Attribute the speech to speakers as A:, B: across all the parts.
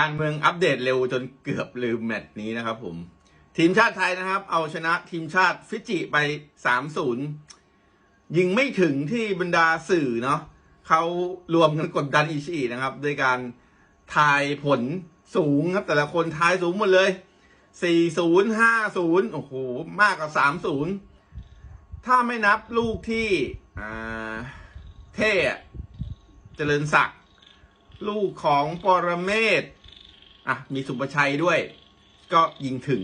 A: การเมืองอัปเดตเร็วจนเกือบลืมแมตช์นี้นะครับผม ทีมชาติไทยนะครับ เอาชนะทีมชาติฟิจิไป 3-0 ยิงไม่ถึงที่บรรดาสื่อเนาะเขารวมกันกดดันอิชินะครับ โดยการทายผลสูงครับ แต่ละคนทายสูงหมดเลย 4-0 5-0 โอ้โห มากกว่า 3-0 ถ้าไม่นับลูกที่เท่เจริญศักดิ์ลูกของปรเมศ อะมีสุประชัยด้วย ก็ยิงถึง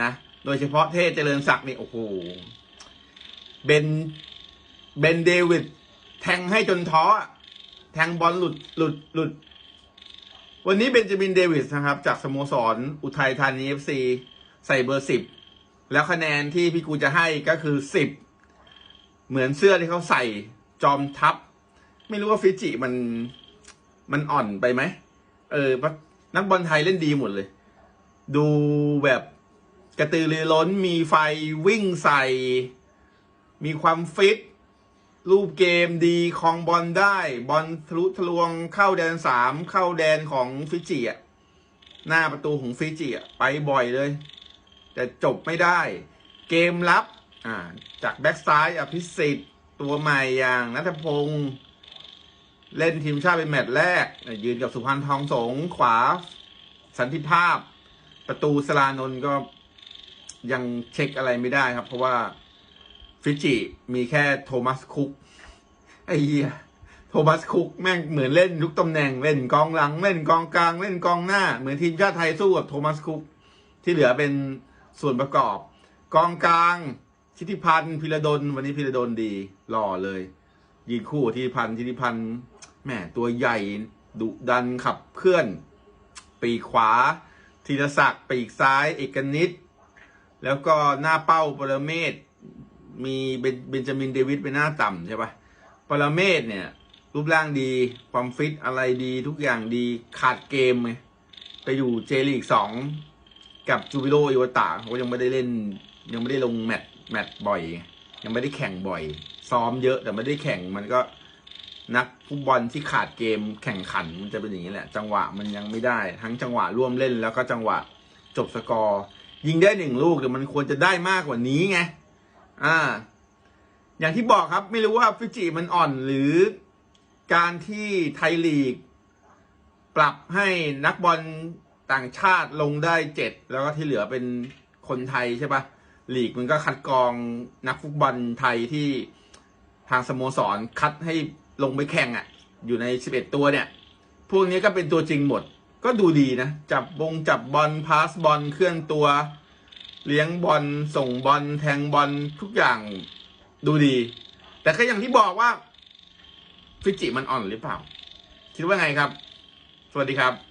A: นะ โดยเฉพาะเทศเจริญศักดิ์นี่โอ้โหเบนเบนเดวิดแทงให้จนท้อ แทงบอลหลุดหลุดหลุด วันนี้เบนจามินเดวิสนะครับ จากสโมสรอุทัยธานีเอฟซีใส่เบอร์สิบแล้วคะแนนที่พี่กูจะให้ก็คือสิบเหมือนเสื้อที่เขาใส่จอมทัพ ไม่รู้ว่าฟิจิมันมันอ่อนไปไหม เออ นักบอลไทยเล่นดีหมดเลย ดูแบบกระตือรือร้นมีไฟวิ่งใส่ มีความฟิต รูปเกมดีคองบอลได้ บอลทะลุทะลวงเข้าแดนสามเข้าแดนของฟิจิอะหน้าประตูของฟิจิอะไปบ่อยเลย แต่จบไม่ได้ เกมรับ อ่า จากแบ็กซ้ายอภิสิทธิ์ตัวใหม่อย่างนัทพงศ์ เล่นทีมชาติเป็นแมตช์แรก ยืนกับสุพรรณทองสงขวา สันติภาพ ประตูสลานนก็ยังเช็คอะไรไม่ได้ครับ เพราะว่าฟิจิมีแค่โทมัสคุก ไอ้เหี้ยโทมัสคุกแม่งเหมือนเล่นทุกตำแหน่งเล่นกองหลัง เล่นกองกลาง เล่นกองหน้า เหมือนทีมชาติไทยสู้กับโทมัสคุก ที่เหลือเป็นส่วนประกอบ กองกลางชิติพันธ์พิรดลวันนี้พิรดลดีหล่อเลย ยืนคู่ทิติพันธ์ทิติพันธ์ แหมตัวใหญ่ดุดันขับเคลื่อน ปีขวาธีรศักดิ์ปีกซ้ายเอกนิตแล้วก็หน้าเป้าปรเมศมีเบนเบนจามินเดวิดเป็นหน้าต่ำใช่ปะปรเมศเนี่ย รูปร่างดีความฟิตอะไรดีทุกอย่างดีขาดเกมไงไปอยู่เจลีกสองกับจูบิโรโยวตะเขายังไม่ได้เล่น ยังไม่ได้ลงแมตช์แมตช์บ่อย ยังไม่ได้แข่งบ่อย ซ้อมเยอะแต่ไม่ได้แข่งมันก็ นักฟุตบอลที่ขาดเกมแข่งขันมันจะเป็นอย่างนี้แหละ จังหวะมันยังไม่ได้ ทั้งจังหวะร่วมเล่นแล้วก็จังหวะจบสกอร์ ยิงได้หนึ่งลูกแต่มันควรจะได้มากกว่านี้ไงอ่า อย่างที่บอกครับไม่รู้ว่าฟิจิมันอ่อนหรือการที่ไทยลีก ปรับให้นักบอลต่างชาติลงได้เจ็ดแล้วก็ที่เหลือเป็นคนไทยใช่ปะลีกมันก็คัดกรองนักฟุตบอลไทยที่ทางสโมสรคัดให้ ลงไปแข่งอะ่ะ อยู่ใน 11 ตัวเนี่ย พวกนี้ก็เป็นตัวจริงหมด ก็ดูดีนะ จับบงจับบอลพาสบอลเคลื่อนตัว เลี้ยงบอลส่งบอลแทงบอลทุกอย่างดูดี แต่ก็อย่างที่บอกว่าฟิจิมันอ่อนหรือเปล่า คิดว่าไงครับ สวัสดีครับ